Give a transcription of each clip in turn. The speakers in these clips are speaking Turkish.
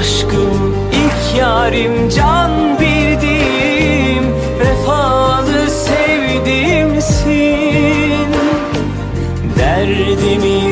Aşkım ilk yarim can bildim Vefalı sevdiğimsin. Derdimi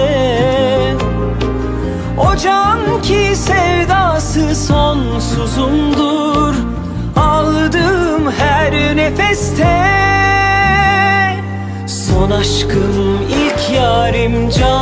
sonsuzumdur. Aldığım her nefeste Son aşkım ilk yarim can